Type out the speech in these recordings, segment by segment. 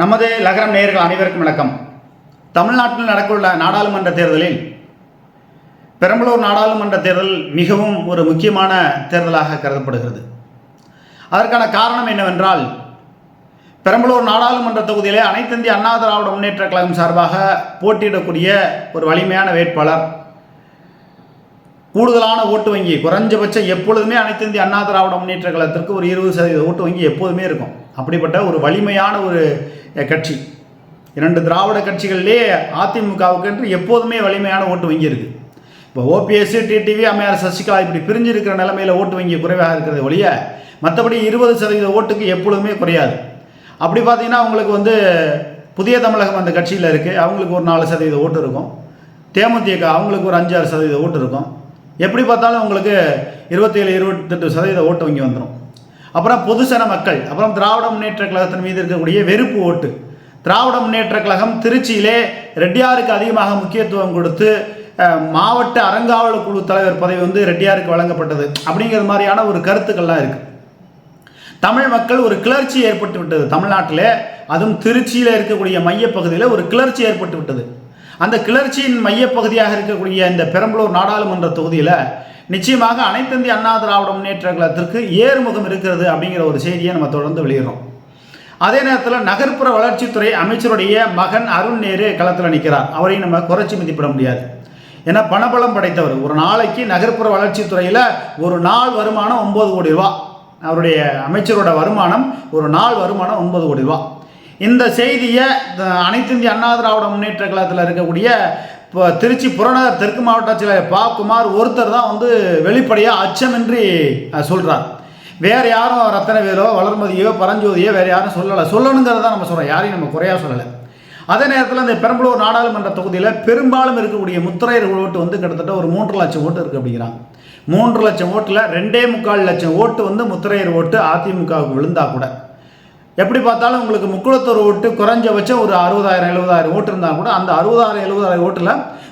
நமது லகரம் நேயர்கள் அனைவருக்கும் வணக்கம். தமிழ்நாட்டில் நடக்கவுள்ள நாடாளுமன்ற தேர்தலில் பெரம்பலூர் நாடாளுமன்ற தேர்தல் மிகவும் ஒரு முக்கியமான தேர்தலாக கருதப்படுகிறது. அதற்கான காரணம் என்னவென்றால் பெரம்பலூர் நாடாளுமன்ற தொகுதியிலே அனைத்திந்திய அண்ணா திராவிட முன்னேற்ற கழகம் சார்பாக போட்டியிடக்கூடிய ஒரு வலிமையான வேட்பாளர் கூடுதலான ஓட்டு வங்கி குறைஞ்சபட்சம் எப்பொழுதுமே அனைத்திந்திய அண்ணா திராவிட முன்னேற்ற கழகத்திற்கு ஒரு இருபது சதவீத ஓட்டு வங்கி எப்போதுமே இருக்கும். அப்படிப்பட்ட ஒரு வலிமையான ஒரு கட்சி. இரண்டு திராவிட கட்சிகளிலே அதிமுகவுக்கு என்று எப்போதுமே வலிமையான ஓட்டு வங்கி இருக்குது இப்போ ஓபிஎஸ் டிடிவி அம்மையார் சசிகலா இப்படி பிரிஞ்சு இருக்கிற நிலைமையில் ஓட்டு வங்கி குறைவாக இருக்கிறது ஒழிய மற்றபடி இருபது சதவீத ஓட்டுக்கு எப்பொழுதுமே குறையாது. அப்படி பார்த்தீங்கன்னா அவங்களுக்கு வந்து புதிய தமிழகம் அந்த கட்சியில் இருக்குது அவங்களுக்கு ஒரு நாலு சதவீத ஓட்டு இருக்கும். தேமுதிக அவங்களுக்கு ஒரு அஞ்சாறு சதவீத ஓட்டு இருக்கும். எப்படி பார்த்தாலும் உங்களுக்கு இருபத்தேழு இருபத்தெட்டு சதவீத ஓட்டு வங்கி வந்துடும் அப்புறம் பொதுசன மக்கள் அப்புறம் திராவிட முன்னேற்ற கழகத்தின் மீது இருக்கக்கூடிய வெறுப்பு ஓட்டு. திராவிட முன்னேற்ற கழகம் திருச்சியிலே ரெட்டியாருக்கு அதிகமாக முக்கியத்துவம் கொடுத்து மாவட்ட அறங்காவல் குழு தலைவர் பதவி வந்து ரெட்டியாருக்கு வழங்கப்பட்டது. அப்படிங்கிற மாதிரியான ஒரு கருத்துக்கள்லாம் இருக்குது தமிழ் மக்கள் ஒரு கிளர்ச்சி ஏற்பட்டு விட்டது தமிழ்நாட்டில். அதுவும் திருச்சியில் இருக்கக்கூடிய மையப்பகுதியில் ஒரு கிளர்ச்சி ஏற்பட்டு விட்டது. அந்த கிளர்ச்சியின் மையப்பகுதியாக இருக்கக்கூடிய இந்த பெரம்பலூர் நாடாளுமன்ற தொகுதியில் நிச்சயமாக அனைத்து இந்திய அண்ணா திராவிட முன்னேற்ற கழகத்திற்கு ஏறுமுகம் இருக்கிறது அப்படிங்கிற ஒரு செய்தியை நம்ம தொடர்ந்து வெளியிடுறோம். அதே நேரத்தில் நகர்ப்புற வளர்ச்சித்துறை அமைச்சருடைய மகன் அருண் நேரு களத்தில் நிற்கிறார் அவரையும் நம்ம குறைச்சி மதிப்பிட முடியாது. ஏன்னா பணபலம் படைத்தவர். ஒரு நாளைக்கு நகர்ப்புற வளர்ச்சித்துறையில் ஒரு நாள் வருமானம் ஒம்பது கோடி ரூபா. அவருடைய அமைச்சரோட வருமானம் ஒரு நாள் வருமானம் ஒன்பது கோடி ரூபா. இந்த செய்தியை அனைத்து இந்திய அண்ணா திராவிட முன்னேற்ற கழகத்தில் இருக்கக்கூடிய இப்போ திருச்சி புறநகர் தெற்கு மாவட்ட செயலர் பா. குமார் ஒருத்தர் தான் வந்து வெளிப்படையாக அச்சமின்றி சொல்கிறார் வேறு யாரும் ரத்தனவேலோ வளர்மதியோ பரஞ்சோதியோ வேறு யாரும் சொல்லலை. சொல்லணுங்கிறத நம்ம சொல்கிறோம் யாரையும் நம்ம குறையாக சொல்லலை. அதே நேரத்தில் இந்த பெரம்பலூர் நாடாளுமன்ற தொகுதியில் பெரும்பாலும் இருக்கக்கூடிய முத்திரையர் ஓட்டு வந்து கிட்டத்தட்ட ஒரு மூன்று லட்சம் ஓட்டு இருக்குது அப்படிங்கிறாங்க. மூன்று லட்சம் ஓட்டில் ரெண்டே முக்கால் லட்சம் ஓட்டு வந்து முத்திரையர் ஓட்டு அதிமுகவுக்கு விழுந்தா கூட. எப்படி பார்த்தாலும் உங்களுக்கு முக்குளத்தூர் ஓட்டு குறைஞ்சபட்சம் ஒரு அறுபதாயிரம் எழுபதாயிரம் ஓட்டு இருந்தால் கூட அந்த அறுபதாயிரம் எழுபதாயிரம் ஓட்டில்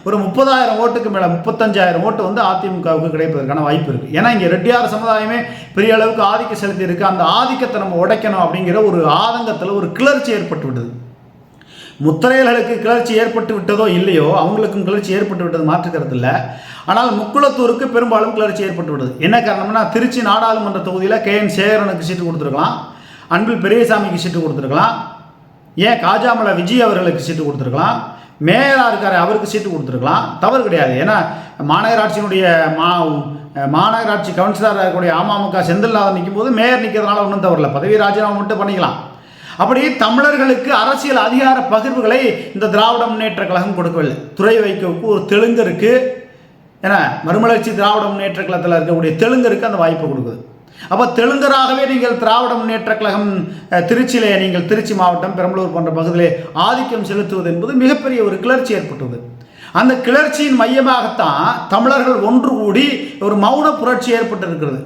ஒரு முப்பதாயிரம் ஓட்டுக்கு மேலே முப்பத்தஞ்சாயிரம் ஓட்டு வந்து அதிமுகவுக்கு கிடைப்பதற்கான வாய்ப்பு இருக்குது ஏன்னா இங்கே ரெட்டியார் சமுதாயமே பெரிய அளவுக்கு ஆதிக்கம் செலுத்தி இருக்குது அந்த ஆதிக்கத்தை நம்ம உடைக்கணும் அப்படிங்கிற ஒரு ஆதங்கத்தில் ஒரு கிளர்ச்சி ஏற்பட்டு விட்டது. முத்திரையர்களுக்கு கிளர்ச்சி ஏற்பட்டு விட்டதோ இல்லையோ அவங்களுக்கும் கிளர்ச்சி ஏற்பட்டு விட்டது மாற்றுக்கிறது இல்லை. ஆனால் முக்குளத்தூருக்கு பெரும்பாலும் கிளர்ச்சி ஏற்பட்டு விட்டது. என்ன காரணம்னா திருச்சி நாடாளுமன்ற தொகுதியில் கே என் சேகரனுக்கு சீட்டு கொடுத்துருக்கலாம். அன்பில் பெரியசாமிக்கு சீட்டு கொடுத்துருக்கலாம். ஏன் காஜாமலை விஜய் அவர்களுக்கு சீட்டு கொடுத்துருக்கலாம். மேயராக இருக்கார் அவருக்கு சீட்டு கொடுத்துருக்கலாம். தவறு கிடையாது. ஏன்னா மாநகராட்சியினுடைய மா மாநகராட்சி கவுன்சிலராக இருக்கக்கூடிய அமமுக செந்தில்நாதன் நிற்கும் போது மேயர் நிற்கிறதுனால ஒன்றும் தவறில்ல பதவி ராஜினாமா மட்டும் பண்ணிக்கலாம். அப்படி தமிழர்களுக்கு அரசியல் அதிகார பகிர்வுகளை இந்த திராவிட முன்னேற்ற கழகம் கொடுக்கவில்லை. துறை வைக்கவுக்கு ஒரு தெலுங்கருக்கு ஏன்னா மறுமலர்ச்சி திராவிட முன்னேற்ற கழகத்தில் இருக்கக்கூடிய தெலுங்கருக்கு அந்த வாய்ப்பு கொடுக்குது. அப்போ தெலுங்கராகவே நீங்கள் திராவிட முன்னேற்ற கழகம் திருச்சியிலே நீங்கள் திருச்சி மாவட்டம் பெரம்பலூர் போன்ற பகுதியிலே ஆதிக்கம் செலுத்துவது என்பது மிகப்பெரிய ஒரு கிளர்ச்சி ஏற்பட்டது அந்த கிளர்ச்சியின் மையமாகத்தான் தமிழர்கள் ஒன்று கூடி ஒரு மௌன புரட்சி ஏற்பட்டிருக்கிறது.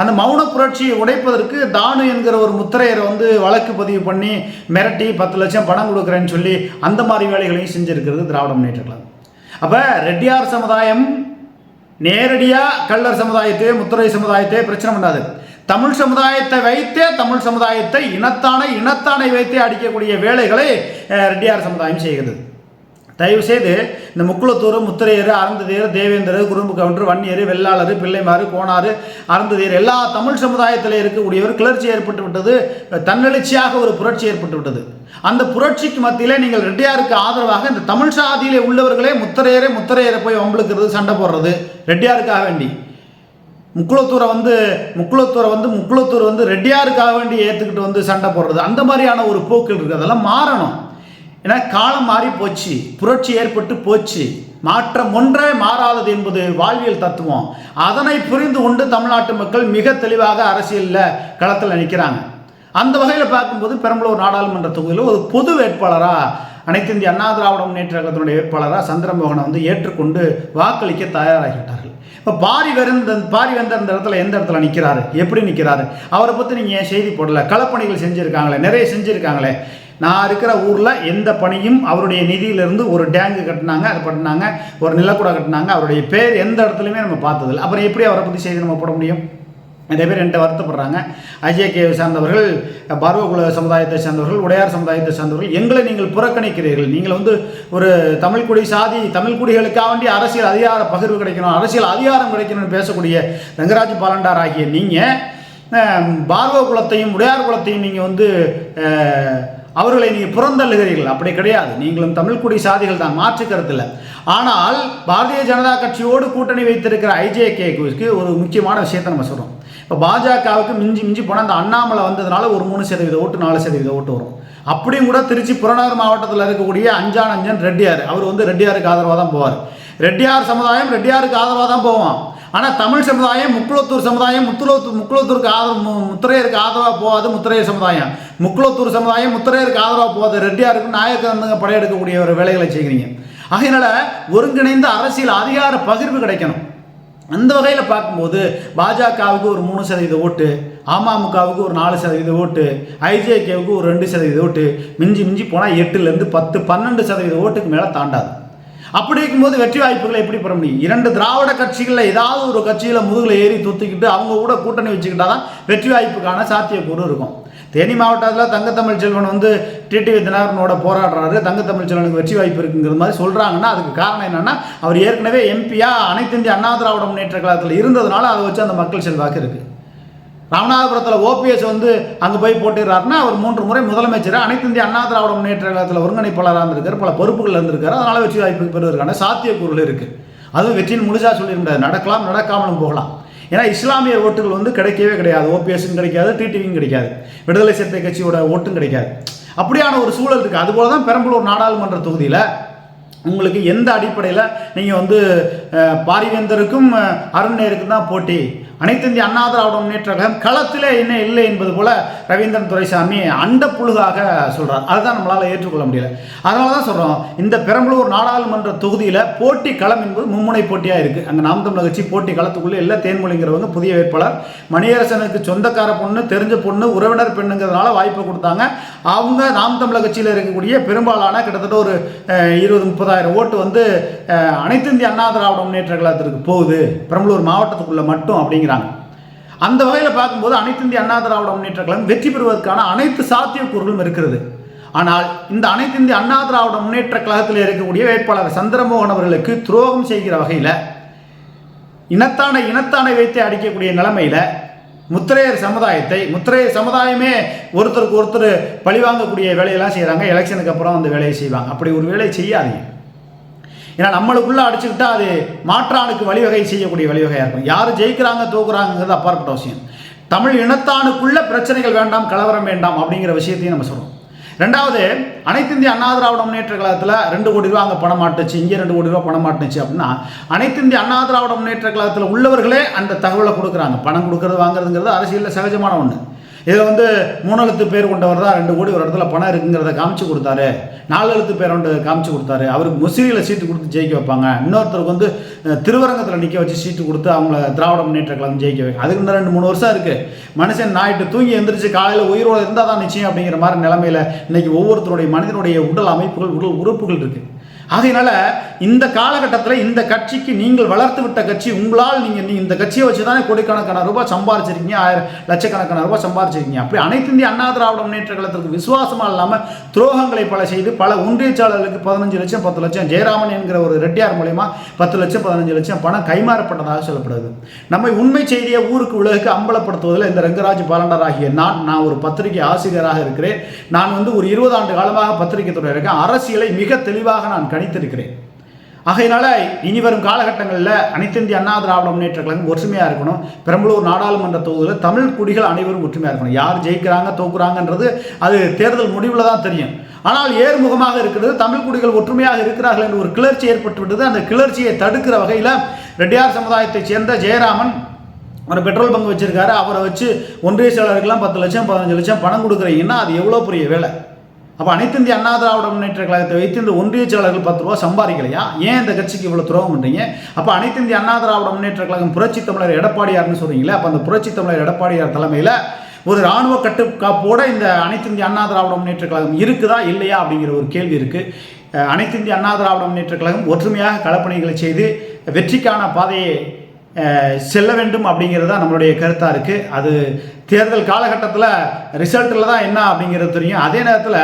அந்த மௌன புரட்சியை உடைப்பதற்கு தானு என்கிற ஒரு முத்திரையரை வந்து வழக்கு பதிவு பண்ணி மிரட்டி பத்து லட்சம் பணம் கொடுக்குறேன்னு சொல்லி அந்த மாதிரி வேலைகளையும் செஞ்சுருக்கிறது திராவிட முன்னேற்ற கழகம். அப்போ ரெட்டியார் சமுதாயம் நேரடியாக கள்ளர் சமுதாயத்தையோ முத்துரை சமுதாயத்தையோ பிரச்சனை பண்ணாது. தமிழ் சமுதாயத்தை வைத்தே தமிழ் சமுதாயத்தை இனத்தானை இனத்தானை வைத்தே அடிக்கக்கூடிய வேலைகளை ரெட்டியார் சமுதாயம் செய்கிறது. தயவு செய்து இந்த முக்குளத்தூர் முத்திரையர் அறந்ததியர் தேவேந்தர் குறும்பு கவுண்டர் வன்னியர் வெள்ளாளர் பிள்ளைமாறு கோணாறு அறந்ததியர் எல்லா தமிழ் சமுதாயத்தில் இருக்கக்கூடியவர் கிளர்ச்சி ஏற்பட்டு விட்டது தன்னெழுச்சியாக ஒரு புரட்சி ஏற்பட்டு விட்டது. அந்த புரட்சிக்கு மத்தியிலே நீங்கள் ரெட்டியாருக்கு ஆதரவாக இந்த தமிழ் சாதியிலே உள்ளவர்களே முத்திரையரே முத்திரையரை போய் வம்பளுக்கிறது சண்டை போடுறது ரெட்டியாருக்காக வேண்டி. முக்குளத்தூரை வந்து முக்குளத்தூரை வந்து முக்குளத்தூர் வந்து ரெட்டியாருக்காக வேண்டி ஏற்றுக்கிட்டு வந்து சண்டை போடுறது. அந்த மாதிரியான ஒரு போக்குகள் இருக்குது அதெல்லாம் மாறணும். ஏன்னா காலம் மாறி போச்சு. புரட்சி ஏற்பட்டு போச்சு. மாற்றம் ஒன்றே மாறாதது என்பது வாழ்வியல் தத்துவம். அதனை புரிந்து கொண்டு தமிழ்நாட்டு மக்கள் மிக தெளிவாக அரசியலில் களத்தில் நிற்கிறாங்க. அந்த வகையில் பார்க்கும்போது பெரம்பலூர் நாடாளுமன்ற தொகுதியில் ஒரு பொது வேட்பாளராக அனைத்து இந்திய அண்ணா திராவிட முன்னேற்ற கழகத்தினுடைய வேட்பாளராக சந்திரமோகனை வந்து ஏற்றுக்கொண்டு வாக்களிக்க தயாராகிவிட்டார்கள் இப்போ பாரி வருந்த பாரி வந்த அந்த இடத்துல எந்த இடத்துல நிற்கிறாரு எப்படி நிற்கிறாரு அவரை பற்றி நீங்கள் ஏன் செய்தி போடல? களப்பணிகள் செஞ்சுருக்காங்களே நிறைய செஞ்சுருக்காங்களே. நான் இருக்கிற ஊரில் எந்த பணியும் அவருடைய நிதியிலிருந்து ஒரு டேங்கு கட்டினாங்க அது பண்ணாங்க ஒரு நிலக்கூட கட்டினாங்க. அவருடைய பேர் எந்த இடத்துலையுமே நம்ம பார்த்ததில்ல. அப்புறம் எப்படி அவரை பற்றி செய்தி நம்ம போட முடியும்? நிறைய பேர் என்கிட்ட வருத்தப்படுறாங்க. ஐஜேகேவை சார்ந்தவர்கள் பார்வகுல சமுதாயத்தை சார்ந்தவர்கள் உடையார் சமுதாயத்தை சார்ந்தவர்கள் எங்களை நீங்கள் புறக்கணிக்கிறீர்கள். நீங்கள் வந்து ஒரு தமிழ்குடி சாதி தமிழ்குடிகளுக்காக வேண்டிய வேண்டி அரசியல் அதிகார பகிர்வு கிடைக்கணும் அரசியல் அதிகாரம் கிடைக்கணும்னு பேசக்கூடிய ரங்கராஜ் பாலண்டார் ஆகிய நீங்கள் பார்வ குலத்தையும் உடையார் குலத்தையும் நீங்கள் வந்து அவர்களை நீங்கள் புறந்தள்ளுகிறீர்கள். அப்படி கிடையாது. நீங்களும் தமிழ்குடி சாதிகள் தான் மாற்று கருத்தில் ஆனால் பாரதிய ஜனதா கட்சியோடு கூட்டணி வைத்திருக்கிற ஐஜேகேக்கு ஒரு முக்கியமான விஷயத்தை நம்ம சொல்கிறோம் இப்போ பாஜகவுக்கு மிஞ்சி மிஞ்சி போனால் அந்த அண்ணாமலை வந்ததுனால ஒரு மூணு சதவீத ஓட்டு நாலு சதவீத ஓட்டு வரும். அப்படியும் கூட திருச்சி புறநகர் மாவட்டத்தில் இருக்கக்கூடிய அஞ்சான் அஞ்சன் ரெட்டியார். அவர் வந்து ரெட்டியாருக்கு ஆதரவாக தான் போவார். ரெட்டியார் சமுதாயம் ரெட்டியாருக்கு ஆதரவாக தான் போவான். ஆனால் தமிழ் சமுதாயம் முக்குளத்தூர் சமுதாயம் முத்துலோத்தூர் முக்குளத்தூருக்கு ஆதரவு முத்திரையருக்கு ஆதரவாக போகாது முத்திரையர் சமுதாயம். முக்குளத்தூர் சமுதாயம் முத்திரையருக்கு ஆதரவாக போகாது. ரெட்டியாருக்கு நாயக்கந்தங்க படையெடுக்கக்கூடிய ஒரு வேலைகளை செய்கிறீங்க. அதனால் ஒருங்கிணைந்த அரசியல் அதிகார பகிர்வு கிடைக்கணும். அந்த வகையில் பார்க்கும்போது பாஜகவுக்கு ஒரு மூணு சதவீத ஓட்டு அமமுகவுக்கு ஒரு நாலு சதவீத ஓட்டு ஐஜேகேவுக்கு ஒரு ரெண்டு சதவீத ஓட்டு மிஞ்சி மிஞ்சி போனால் எட்டுலேருந்து பத்து பன்னெண்டு சதவீத ஓட்டுக்கு மேலே தாண்டாது. அப்படி இருக்கும்போது வெற்றி வாய்ப்புகளை எப்படி பெற முடியும்? இரண்டு திராவிட கட்சிகளில் ஏதாவது ஒரு கட்சியில் முதுகில் ஏறி தூத்திக்கிட்டு அவங்க கூட கூட்டணி வச்சுக்கிட்டா தான் வெற்றி வாய்ப்புக்கான சாத்தியக்கூறு இருக்கும். தேனி மாவட்டத்தில் தங்கத்தமிழ் செல்வன் வந்து டிடிவி தினகரனோட போராடுறாரு. தங்கத்தமிழ் செல்வனுக்கு வெற்றி வாய்ப்பு இருக்குங்கிற மாதிரி சொல்கிறாங்கன்னா அதுக்கு காரணம் என்னென்னா அவர் ஏற்கனவே எம்பியா அனைத்து இந்திய அண்ணா திராவிட முன்னேற்ற கழகத்தில் இருந்ததுனால அதை வச்சு அந்த மக்கள் செல்வாக்கு இருக்குது ராமநாதபுரத்தில் ஓபிஎஸ் வந்து அங்கே போய் போட்டிடுறாருன்னா அவர் மூன்று முறை முதலமைச்சர். அனைத்து இந்திய அண்ணா திராவிட முன்னேற்ற கழகத்தில் ஒருங்கிணைப்பாளராக இருந்திருக்காரு பல பொறுப்புகள் இருந்திருக்காரு. அதனால் வெற்றி வாய்ப்பு பெறுவதற்கான சாத்தியக்கூறுகள் இருக்குது அதுவும் வெற்றியின் முழுசாக சொல்லிட முடியாது. நடக்கலாம் நடக்காமலும் போகலாம். ஏன்னா இஸ்லாமிய ஓட்டுகள் வந்து கிடைக்கவே கிடையாது. ஓபிஎஸ்ஸும் கிடைக்காது டிடிவியும் கிடைக்காது. விடுதலை சிறுத்தை கட்சியோட ஓட்டும் கிடைக்காது. அப்படியான ஒரு சூழல் இருக்குது அதுபோல தான் பெரம்பலூர் நாடாளுமன்ற தொகுதியில் உங்களுக்கு எந்த அடிப்படையில் நீங்கள் வந்து பாரிவேந்தருக்கும் அருண் நேருக்கும் தான் போட்டி? அனைத்து இந்திய அண்ணா திராவிட முன்னேற்ற கழகம் களத்திலே என்ன இல்லை என்பது போல ரவீந்திரன் துரைசாமி அண்ட புழுகாக சொல்கிறார் அதுதான் நம்மளால் ஏற்றுக்கொள்ள முடியல. அதனால தான் சொல்கிறோம் இந்த பெரம்பலூர் நாடாளுமன்ற தொகுதியில் போட்டி களம் என்பது மும்முனை போட்டியாக இருக்குது அங்கே நாம் தமிழர் கட்சி போட்டி களத்துக்குள்ளே இல்லை தேன்மொழிங்கிறவங்க புதிய வேட்பாளர். மணியரசனுக்கு சொந்தக்கார பொண்ணு தெரிஞ்ச பொண்ணு உறவினர் பெண்ணுங்கிறதுனால வாய்ப்பு கொடுத்தாங்க. அவங்க நாம் தமிழர் கட்சியில் இருக்கக்கூடிய பெரும்பாலான கிட்டத்தட்ட ஒரு இருபது முப்பதாயிரம் ஓட்டு வந்து அனைத்து இந்திய அண்ணா திராவிட முன்னேற்ற கழகத்திற்கு போகுது. பெரம்பலூர் மாவட்டத்துக்குள்ளே மட்டும் அப்படிங்கிறாங்க. அந்த வகையில் பார்க்கும்போது அனைத்து இந்திய அண்ணா திராவிட முன்னேற்ற கழகம் வெற்றி பெறுவதற்கான அனைத்து சாத்தியக்கூறுகளும் இருக்கிறது ஆனால் இந்த அனைத்து இந்திய அண்ணா திராவிட முன்னேற்ற கழகத்தில் இருக்கக்கூடிய வேட்பாளர் சந்திரமோகன் அவர்களுக்கு துரோகம் செய்கிற வகையில் இனத்தானை இனத்தானை வைத்து அடிக்கக்கூடிய நிலைமையில் முத்திரையர் சமுதாயத்தை முத்திரையர் சமுதாயமே ஒருத்தருக்கு ஒருத்தர் பழிவாங்கக்கூடிய வேலையெல்லாம் செய்கிறாங்க எலெக்ஷனுக்கு அப்புறம் அந்த வேலையை செய்வாங்க. அப்படி ஒரு வேலையை செய்யாதீங்க. ஏன்னா நம்மளுக்குள்ள அடிச்சுக்கிட்டா அது மாற்றானுக்கு வழிவகை செய்யக்கூடிய வழிவகையாக இருக்கும். யார் ஜெயிக்கிறாங்க தூக்குறாங்கிறது அப்பாற்பட்ட விஷயம் தமிழ் இனத்தானுக்குள்ள பிரச்சனைகள் வேண்டாம் கலவரம் வேண்டாம் அப்படிங்கிற விஷயத்தையும் நம்ம சொல்கிறோம் ரெண்டாவது அனைத்து இந்திய அண்ணா திராவிட முன்னேற்ற கழகத்தில் ரெண்டு கோடி ரூபா அங்கே பணம் மாட்டுச்சு இங்கே ரெண்டு கோடி ரூபா பணம் மாட்டுச்சு அப்படின்னா அனைத்து இந்திய அண்ணா திராவிட முன்னேற்ற கழகத்தில் உள்ளவர்களே அந்த தகவலை கொடுக்குறாங்க. பணம் கொடுக்கறது வாங்குறதுங்கிறது அரசியலில் சகஜமான ஒன்று இதில் வந்து மூணு எழுத்து பேர் கொண்டவர் தான் ரெண்டு கோடி ஒரு இடத்துல பணம் இருக்குங்கிறத காமிச்சு கொடுத்தாரு. நாலு எழுத்து பேர் ஒன்று காமிச்சு கொடுத்தாரு. அவருக்கு முசிறியில் சீட்டு கொடுத்து ஜெயிக்க வைப்பாங்க. இன்னொருத்தருக்கு வந்து திருவரங்கத்தில் நிற்க வச்சு சீட்டு கொடுத்து அவங்கள திராவிட முன்னேற்ற கழகம் ஜெயிக்க வைக்க அதுக்கு இன்னும் ரெண்டு மூணு வருஷம் இருக்குது மனுஷன் நாயிட்டு தூங்கி எந்திரிச்சு காலையில் உயிரோடு இருந்தால் தான் நிச்சயம் அப்படிங்கிற மாதிரி நிலமையில இன்றைக்கி ஒவ்வொருத்தருடைய மனிதனுடைய உடல் அமைப்புகள் உடல் உறுப்புகள் இருக்குது ஆகையினால இந்த காலகட்டத்தில் இந்த கட்சிக்கு நீங்கள் வளர்த்து விட்ட கட்சி உங்களால் நீங்கள் இந்த கட்சியை வச்சு தானே கோடிக்கணக்கான ரூபாய் சம்பாரிச்சிருக்கீங்க ஆயிரம் லட்சக்கணக்கான ரூபாய் சம்பாரிச்சிருக்கீங்க. அப்படி அனைத்து இந்திய அண்ணா திராவிட முன்னேற்ற கழகத்திற்கு விசுவாசமாக இல்லாமல் துரோகங்களை பல செய்து பல ஒன்றியச்சாளர்களுக்கு பதினஞ்சு லட்சம் பத்து லட்சம் ஜெயராமன் என்கிற ஒரு ரெட்டியார் மூலயமா பத்து லட்சம் பதினஞ்சு லட்சம் பணம் கைமாறப்பட்டதாக சொல்லப்படுது. நம்மை உண்மை செய்தியை ஊருக்கு உலகுக்கு அம்பலப்படுத்துவதில் இந்த ரங்கராஜ் பாலண்டர் ஆகிய நான் நான் ஒரு பத்திரிகை ஆசிரியராக இருக்கிறேன். நான் வந்து ஒரு இருபது ஆண்டு காலமாக பத்திரிகை துறை இருக்கேன். அரசியலை மிக தெளிவாக நான் கணித்திருக்கிறேன் ஆகையினால இனி வரும் காலகட்டங்களில் அனைத்து இந்திய அண்ணா திராவிட முன்னேற்ற கழகம் ஒற்றுமையாக இருக்கணும். பெரம்பலூர் நாடாளுமன்ற தொகுதியில் தமிழ் குடிகள் அனைவரும் ஒற்றுமையாக இருக்கணும். யார் ஜெயிக்கிறாங்க தோக்குறாங்கன்றது அது தேர்தல் முடிவில் தான் தெரியும். ஆனால் ஏர்முகமாக இருக்கிறது தமிழ் குடிகள் ஒற்றுமையாக இருக்கிறார்கள் என்று ஒரு கிளர்ச்சி ஏற்பட்டுவிட்டது. அந்த கிளர்ச்சியை தடுக்கிற வகையில் ரெட்டியார் சமுதாயத்தைச் சேர்ந்த ஜெயராமன் ஒரு பெட்ரோல் பங்க் வச்சுருக்காரு. அவரை வச்சு ஒன்றிய செயலருக்கெல்லாம் பத்து லட்சம் பதினஞ்சு லட்சம் பணம் கொடுக்குறீங்கன்னா அது எவ்வளோ பெரிய வேலை? அப்போ அனைத்து இந்திய அண்ணா திராவிட முன்னேற்ற கழகத்தை வைத்து இந்த ஒன்றிய செயலாளர்கள் பத்து ரூபா சம்பாதிக்கலையா? ஏன் இந்த கட்சிக்கு இவ்வளோ துரோகம் பண்ணுறீங்க அப்போ அனைத்து இந்திய அண்ணா திராவிட முன்னேற்ற கழகம் புரட்சி தமிழர் எடப்பாடியார்னு சொல்கிறீங்களே அப்போ அந்த புரட்சி தமிழர் எடப்பாடியார் தலைமையில் ஒரு இராணுவ கட்டுக்காப்போட இந்த அனைத்து இந்திய அண்ணா திராவிட முன்னேற்ற கழகம் இருக்குதா இல்லையா அப்படிங்கிற ஒரு கேள்வி இருக்குது அனைத்து இந்திய அண்ணா திராவிட முன்னேற்ற கழகம் ஒற்றுமையாக களப்பணிகளை செய்து வெற்றிக்கான பாதையை செல்ல வேண்டும் அப்படிங்கிறது தான் நம்மளுடைய கருத்தாக இருக்குது அது தேர்தல் காலகட்டத்தில் ரிசல்ட்டில் தான் என்ன அப்படிங்கிறது தெரியும். அதே நேரத்தில்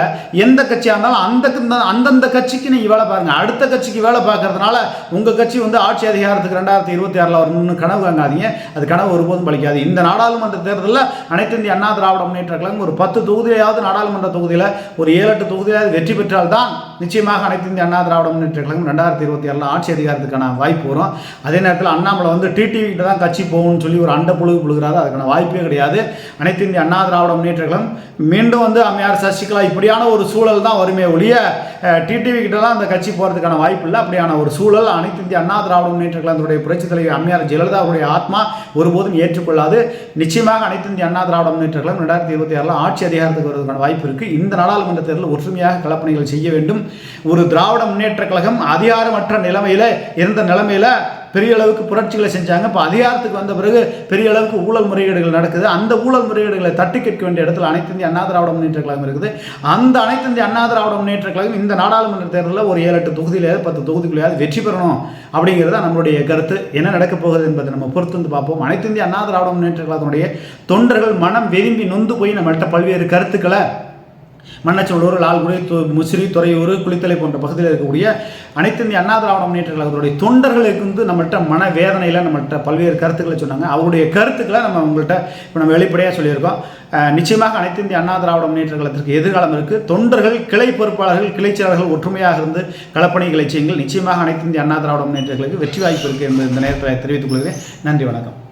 எந்த கட்சியாக இருந்தாலும் அந்த அந்தந்த கட்சிக்கு நீங்கள் வேலை பாருங்கள் அடுத்த கட்சிக்கு வேலை பார்க்கறதுனால உங்கள் கட்சி வந்து ஆட்சி அதிகாரத்துக்கு ரெண்டாயிரத்தி இருபத்தி ஆறில் வரணும்னு கனவு காங்காதீங்க. அது கனவு ஒருபோதும் பழிக்காது இந்த நாடாளுமன்ற தேர்தலில் அனைத்து இந்திய அண்ணா திராவிட முன்னேற்ற கழகம் ஒரு பத்து தொகுதியாவது நாடாளுமன்ற தொகுதியில் ஒரு ஏழு எட்டு தொகுதியாவது வெற்றி பெற்றால்தான் நிச்சயமாக அனைத்து இந்திய அண்ணா திராவிட முன்னேற்ற கழகம் ரெண்டாயிரத்தி இருபத்தி ஆறில் ஆட்சி அதிகாரத்துக்கான வாய்ப்பு வரும். அதே நேரத்தில் அண்ணாமலை வந்து டிடிவி கிட்ட தான் கட்சி போகும்னு சொல்லி ஒரு அண்ட புழுகு புழுகிறாரு. அதுக்கான வாய்ப்பே கிடையாது. அனைத்து இந்திய அண்ணா திராவிட முன்னேற்ற கழகம் மீண்டும் வந்து அம்மையார் சசிகலா இப்படியான ஒரு சூழல் தான் வருமே ஒழிய டிடிவி கிட்டலாம் அந்த கட்சி போகிறதுக்கான வாய்ப்பு இல்லை. அப்படியான ஒரு சூழல் அனைத்து இந்திய அண்ணா திராவிட முன்னேற்ற கழகத்துடைய புரட்சித் தலைவர் அம்மையார் ஜெயலலிதாவுடைய ஆத்மா ஒருபோதும் ஏற்றுக்கொள்ளாது. நிச்சயமாக அனைத்து இந்திய அண்ணா திராவிட முன்னேற்ற கழகம் ரெண்டாயிரத்தி இருபத்தி ஆறில் ஆட்சி அதிகாரத்துக்கு வருவதற்கான வாய்ப்பு இருக்குது இந்த நாடாளுமன்ற தேர்தலில் ஒற்றுமையாக கலப்பணிகள் செய்ய வேண்டும். ஒரு திராவிட முன்னேற்ற கழகம் அதிகாரமற்ற நிலைமையில் இருந்த நிலைமையில் பெரிய அளவுக்கு புரட்சிகளை செஞ்சாங்க. இப்போ அதிகாரத்துக்கு வந்த பிறகு பெரிய அளவுக்கு ஊழல் முறைகேடுகள் நடக்குது. அந்த ஊழல் முறைகேடுகளை தட்டி கேட்க வேண்டிய இடத்துல அனைத்து இந்திய அண்ணா திராவிட முன்னேற்ற கழகம் இருக்குது. அந்த அனைத்து இந்திய அண்ணா திராவிட முன்னேற்ற கழகம் இந்த நாடாளுமன்ற தேர்தலில் ஒரு ஏழு எட்டு தொகுதியிலேயாவது பத்து தொகுதிக்குள்ளேயாவது வெற்றி பெறணும் அப்படிங்கிறது நம்மளுடைய கருத்து. என்ன நடக்கப் போகுது என்பதை நம்ம பொறுத்து வந்து பார்ப்போம். அனைத்து இந்திய அண்ணா திராவிட முன்னேற்ற கழகத்தினுடைய தொண்டர்கள் மனம் விரும்பி நொந்து போய் நம்மகிட்ட பல்வேறு கருத்துக்களை மன்னச்சூடூர் லால்குடி து முசிறி துறையூர் குளித்தலை போன்ற பகுதியில் இருக்கக்கூடிய அனைத்து இந்திய அண்ணா திராவிட முன்னேற்ற கழகத்துடைய தொண்டர்களுக்கு வந்து நம்மள்கிட்ட மன வேதனையில் நம்மள்கிட்ட பல்வேறு கருத்துக்களை சொன்னாங்க. அவருடைய கருத்துக்களை நம்ம உங்கள்கிட்ட இப்போ நம்ம வெளிப்படையாக சொல்லியிருக்கோம். நிச்சயமாக அனைத்து இந்திய அண்ணா திராவிட முன்னேற்ற கழகத்திற்கு எதிர்காலம் இருக்குது தொண்டர்கள் கிளை பொறுப்பாளர்கள் கிளைச் செயலாளர்கள் ஒற்றுமையாக இருந்து களப்பணிகளை செய்யுங்கள். நிச்சயமாக அனைத்து இந்திய அண்ணா திராவிட முன்னேற்ற கழகத்துக்கு வெற்றி வாய்ப்பு இருக்குது என்பது இந்த நேரத்தில் தெரிவித்துக் கொள்கிறேன். நன்றி வணக்கம்.